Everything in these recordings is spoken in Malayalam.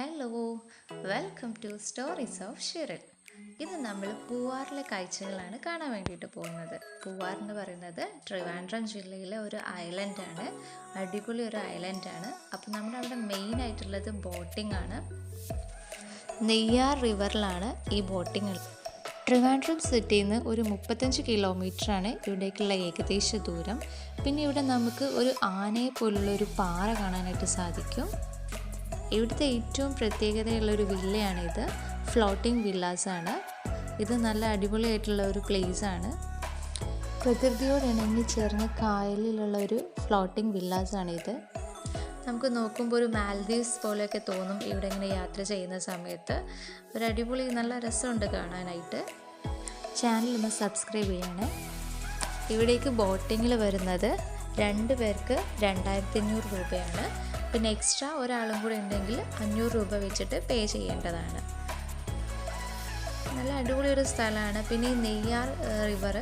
Hello welcome to stories of Shiril ഇത് നമ്മൾ പൂവാറിലെ കാഴ്ചകളാണ് കാണാൻ വേണ്ടിയിട്ട് പോകുന്നത്. പൂവാർ എന്ന് പറയുന്നത് ട്രിവാൻഡ്രം ജില്ലയിലെ ഒരു ഐലൻഡാണ് അടിപൊളി ഒരു ഐലൻഡാണ് അപ്പോൾ നമ്മുടെ അവിടെ മെയിൻ ആയിട്ടുള്ളത് ബോട്ടിംഗ് ആണ്. നെയ്യാർ റിവറിലാണ് ഈ ബോട്ടിംഗ് ട്രിവാൻഡ്രം സിറ്റിയിൽ നിന്ന് ഒരു മുപ്പത്തഞ്ച് കിലോമീറ്ററാണ് ഇവിടേക്കുള്ള ഏകദേശ ദൂരം. പിന്നെ ഇവിടെ നമുക്ക് ഒരു ആനയെ പോലുള്ള ഒരു പാറ കാണാനായിട്ട് സാധിക്കും. ഇവിടുത്തെ ഏറ്റവും പ്രത്യേകതയുള്ള പ്രത്യേകതയുള്ളൊരു വില്ലയാണിത് ഫ്ലോട്ടിംഗ് വില്ലാസാണ് ഇത് നല്ല അടിപൊളിയായിട്ടുള്ള ഒരു പ്ലേസ് ആണ്. പ്രകൃതിയോട് ഇണങ്ങി ചേർന്ന കായലിലുള്ള ഒരു ഫ്ലോട്ടിംഗ് വില്ലാസ് ആണ് ഇത്. നമുക്ക് നോക്കുമ്പോൾ ഒരു മാൽദീവ്സ് പോലെയൊക്കെ തോന്നും ഇവിടെ ഇങ്ങനെ യാത്ര ചെയ്യുന്ന സമയത്ത്. ഒരു അടിപൊളി നല്ല രസമുണ്ട് കാണാനായിട്ട്. ചാനൽ ഒന്ന് സബ്സ്ക്രൈബ് ചെയ്യണേ. ഇവിടേക്ക് ബോട്ടിങ്ങിൽ വരുന്നത് രണ്ട് പേർക്ക് രണ്ടായിരത്തി അഞ്ഞൂറ് രൂപയാണ്. പിന്നെ എക്സ്ട്രാ ഒരാളും കൂടെ ഉണ്ടെങ്കിൽ അഞ്ഞൂറ് രൂപ വെച്ചിട്ട് പേ ചെയ്യേണ്ടതാണ്. നല്ല അടിപൊളി ഒരു സ്ഥലമാണ്. പിന്നെ ഈ നെയ്യാർ റിവർ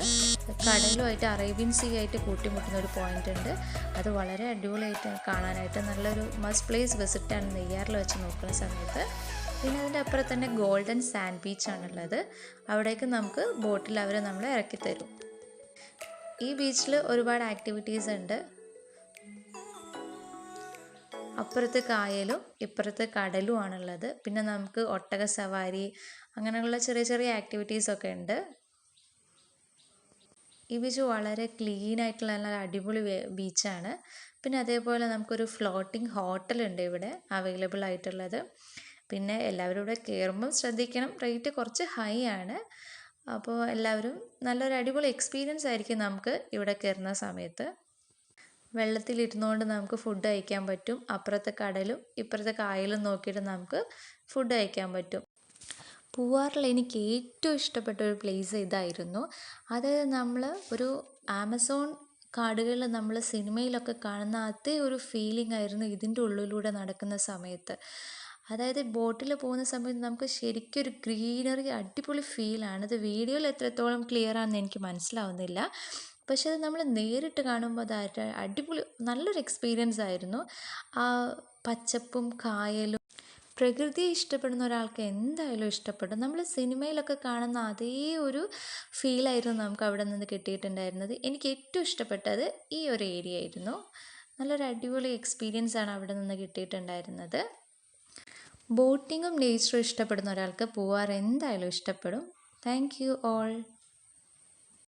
കടലുമായിട്ട് അറേബ്യൻ സീ ആയിട്ട് കൂട്ടിമുട്ടുന്ന ഒരു പോയിന്റ് ഉണ്ട്. അത് വളരെ അടിപൊളിയായിട്ട് കാണാനായിട്ട് നല്ലൊരു മസ്റ്റ് പ്ലേസ് വിസിറ്റാണ് നെയ്യാറിൽ വെച്ച് നോക്കുന്ന സമയത്ത്. പിന്നെ അതിന്റെ അപ്പുറം തന്നെ ഗോൾഡൻ സാൻഡ് ബീച്ചാണുള്ളത് അവിടേക്ക് നമുക്ക് ബോട്ടിൽ അവർ നമ്മളെ ഇറക്കി തരും ഈ ബീച്ചിൽ ഒരുപാട് ആക്ടിവിറ്റീസ് ഉണ്ട്. അപ്പുറത്ത് കായലും ഇപ്പുറത്ത് കടലുമാണുള്ളത്. പിന്നെ നമുക്ക് ഒട്ടക സവാരി അങ്ങനെയുള്ള ചെറിയ ചെറിയ ആക്ടിവിറ്റീസൊക്കെ ഉണ്ട്. ഈ ബീച്ച് വളരെ ക്ലീൻ ആയിട്ടുള്ള നല്ല അടിപൊളി ബീച്ചാണ് പിന്നെ അതേപോലെ നമുക്കൊരു ഫ്ലോട്ടിംഗ് ഹോട്ടലുണ്ട് ഇവിടെ അവൈലബിൾ ആയിട്ടുള്ളത്. പിന്നെ എല്ലാവരും ഇവിടെ കയറുമ്പം ശ്രദ്ധിക്കണം. റേറ്റ് കുറച്ച് ഹൈ ആണ്. അപ്പോൾ എല്ലാവരും നല്ലൊരു അടിപൊളി എക്സ്പീരിയൻസ് ആയിരിക്കും നമുക്ക് ഇവിടെ കയറുന്ന സമയത്ത്. വെള്ളത്തിലിരുന്നുകൊണ്ട് നമുക്ക് ഫുഡ് കഴിക്കാൻ പറ്റും. അപ്പുറത്തെ കടലും ഇപ്പുറത്തെ കായലും നോക്കിയിട്ട് നമുക്ക് ഫുഡ് കഴിക്കാൻ പറ്റും. പൂവാറിൽ എനിക്ക് ഏറ്റവും ഇഷ്ടപ്പെട്ട ഒരു പ്ലേസ് ഇതായിരുന്നു. അത് നമ്മൾ ഒരു ആമസോൺ കാടുകളിൽ നമ്മൾ സിനിമയിലൊക്കെ കാണുന്ന അതേ ഒരു ഫീലിംഗ് ആയിരുന്നു ഇതിന്റെ ഉള്ളിലൂടെ നടക്കുന്ന സമയത്ത്. അതായത് ബോട്ടിൽ പോകുന്ന സമയത്ത് നമുക്ക് ശരിക്കും ഒരു ഗ്രീനറി അടിപൊളി ഫീലാണ് ഇത് വീഡിയോയിൽ എത്രത്തോളം ക്ലിയർ ആണെന്ന് എനിക്ക് മനസ്സിലാവുന്നില്ല. പക്ഷെ അത് നമ്മൾ നേരിട്ട് കാണുമ്പോൾ അത് അടിപൊളി നല്ലൊരു എക്സ്പീരിയൻസ് ആയിരുന്നു. ആ പച്ചപ്പും കായലും പ്രകൃതിയെ ഇഷ്ടപ്പെടുന്ന ഒരാൾക്ക് എന്തായാലും ഇഷ്ടപ്പെടും. നമ്മൾ സിനിമയിലൊക്കെ കാണുന്ന അതേ ഒരു ഫീലായിരുന്നു നമുക്ക് അവിടെ നിന്ന് കിട്ടിയിട്ടുണ്ടായിരുന്നത്. എനിക്ക് ഏറ്റവും ഇഷ്ടപ്പെട്ടത് ഈ ഒരു ഏരിയ ആയിരുന്നു. നല്ലൊരു അടിപൊളി എക്സ്പീരിയൻസ് ആണ് അവിടെ നിന്ന് കിട്ടിയിട്ടുണ്ടായിരുന്നത്. ബോട്ടിങ്ങും നേച്ചറും ഇഷ്ടപ്പെടുന്ന ഒരാൾക്ക് പോവാറ് എന്തായാലും ഇഷ്ടപ്പെടും. Thank you all